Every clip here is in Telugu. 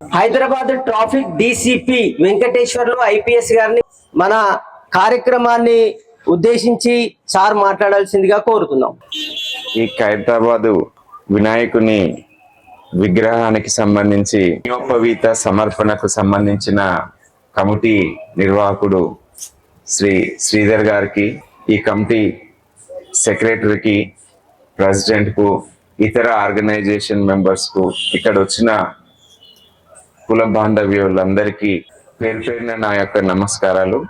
Hyderabad traffic DCP Venkateswarlu IPS గారిని మన కార్యక్రమాన్ని ఉద్దేశించి సార్ మాట్లాడాల్సిందిగా కోరుతున్నాం. ఈ ఖైరతాబాదు వినాయకుని విగ్రహానికి సంబంధించి నియోపవీత సమర్పణకు సంబంధించిన కమిటీ నిర్వాహకుడు శ్రీ శ్రీధర్ గారికి ఈ కమిటీ సెక్రటరీకి ప్రెసిడెంట్కు ఇతర ఆర్గనైజేషన్ మెంబర్స్కు ఇక్కడ వచ్చిన కుల బాంధవ్యులందరికీ పేరు పేరున నా యొక్క నమస్కారాలు.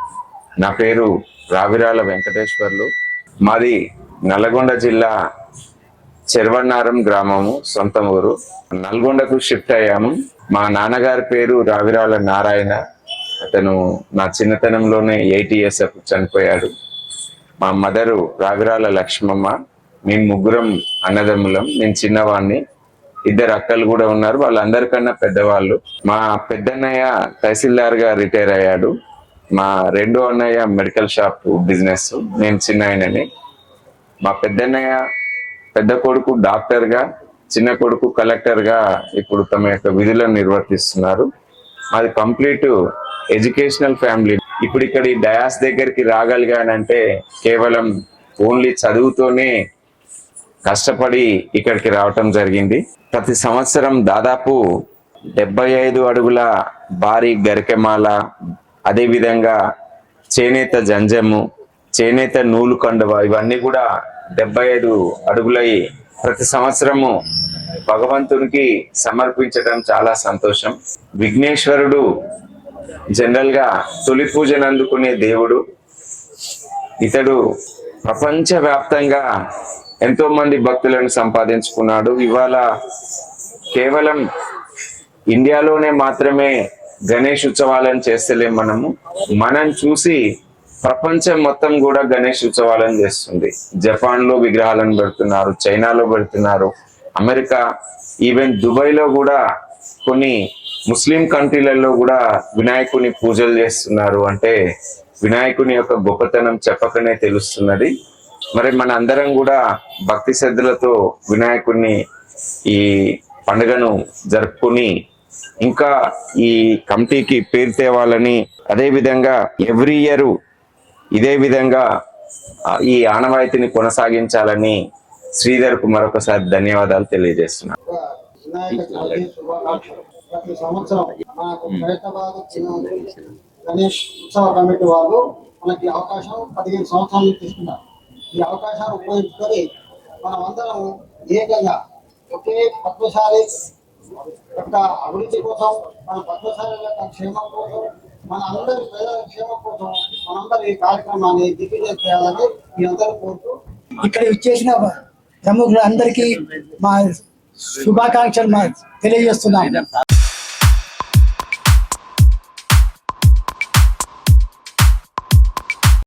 నా పేరు రావిరాల వెంకటేశ్వర్లు. మాది నల్గొండ జిల్లా చెర్వన్నారం గ్రామము సొంత ఊరు. నల్గొండకు షిఫ్ట్ అయ్యాము. మా నాన్నగారి పేరు రావిరాల నారాయణ. అతను నా చిన్నతనంలోనే ఎయిట్ ఇయర్స్ అప్పుడు చనిపోయాడు. మా మదరు రావిరాల లక్ష్మమ్మ. మేము ముగ్గురం అన్నదమ్ములం. నేను చిన్నవాడిని ఇద్దరు అక్కలు కూడా ఉన్నారు. వాళ్ళందరికన్నా పెద్దవాళ్ళు. మా పెద్దన్నయ్య తహసీల్దార్గా రిటైర్ అయ్యాడు. మా రెండో అన్నయ్య మెడికల్ షాప్ బిజినెస్. నేను చిన్న ఆయనని. మా పెద్దన్నయ్య పెద్ద కొడుకు డాక్టర్గా చిన్న కొడుకు కలెక్టర్గా ఇప్పుడు తమ యొక్క విధులను నిర్వర్తిస్తున్నారు. మాది కంప్లీట్ ఎడ్యుకేషనల్ ఫ్యామిలీ. ఇప్పుడు ఇక్కడ ఈ డయాస్ దగ్గరికి రాగలిగానంటే కేవలం ఓన్లీ చదువుతోనే కష్టపడి ఇక్కడికి రావటం జరిగింది. ప్రతి సంవత్సరం దాదాపు డెబ్బై ఐదు అడుగుల భారీ గరికెమాల అదేవిధంగా చేనేత జంజము చేనేత నూలు కండువ ఇవన్నీ కూడా డెబ్బై ఐదు అడుగులై ప్రతి సంవత్సరము భగవంతునికి సమర్పించడం చాలా సంతోషం. విఘ్నేశ్వరుడు జనరల్గా తొలి పూజను అందుకునే దేవుడు. ఇతడు ప్రపంచవ్యాప్తంగా ఎంతో మంది భక్తులను సంపాదించుకున్నాడు. ఇవాళ కేవలం ఇండియాలోనే మాత్రమే గణేష్ ఉత్సవాలను చేస్తలేం మనము. మనం చూసి ప్రపంచం మొత్తం కూడా గణేష్ ఉత్సవాలను చేస్తుంది. జపాన్లో విగ్రహాలను పెడుతున్నారు చైనాలో పెడుతున్నారు. అమెరికా ఈవెన్ దుబాయ్లో కూడా కొన్ని ముస్లిం కంట్రీలలో కూడా వినాయకుని పూజలు చేస్తున్నారు. అంటే వినాయకుని యొక్క గొప్పతనం చెప్పకనే తెలుస్తున్నది. మరి మన అందరం కూడా భక్తి శ్రద్ధలతో వినాయకుడిని ఈ పండుగను జరుపుకుని ఇంకా ఈ కమిటీకి పేరు తేవాలని అదేవిధంగా ఎవ్రీ ఇయర్ ఇదే విధంగా ఈ ఆనవాయితీని కొనసాగించాలని శ్రీధర్కు మరొకసారి ధన్యవాదాలు తెలియజేస్తున్నాను. ప్రతి సంవత్సరం మనకు హైదరాబాద్ గణేష్ ఉత్సవ కమిటీ వాళ్ళు మనకి అవకాశం పదిహేను సంవత్సరాలు తీసుకున్నారు. ఈ అవకాశాన్ని ఉపయోగించుకొని మనం అందరం ఏకంగా ఒకే పద్మశాలి యొక్క అభివృద్ధి కోసం మన పద్మశాలి యొక్క క్షేమం కోసం మన అందరి ప్రజల క్షేమం కోసం మనందరం ఈ కార్యక్రమాన్ని దిగ్విజయం చేయాలని మీ అందరూ కోరుతూ ఇక్కడ వచ్చేసిన ప్రముఖులందరికీ మా శుభాకాంక్షలు మా తెలియజేస్తున్నాం.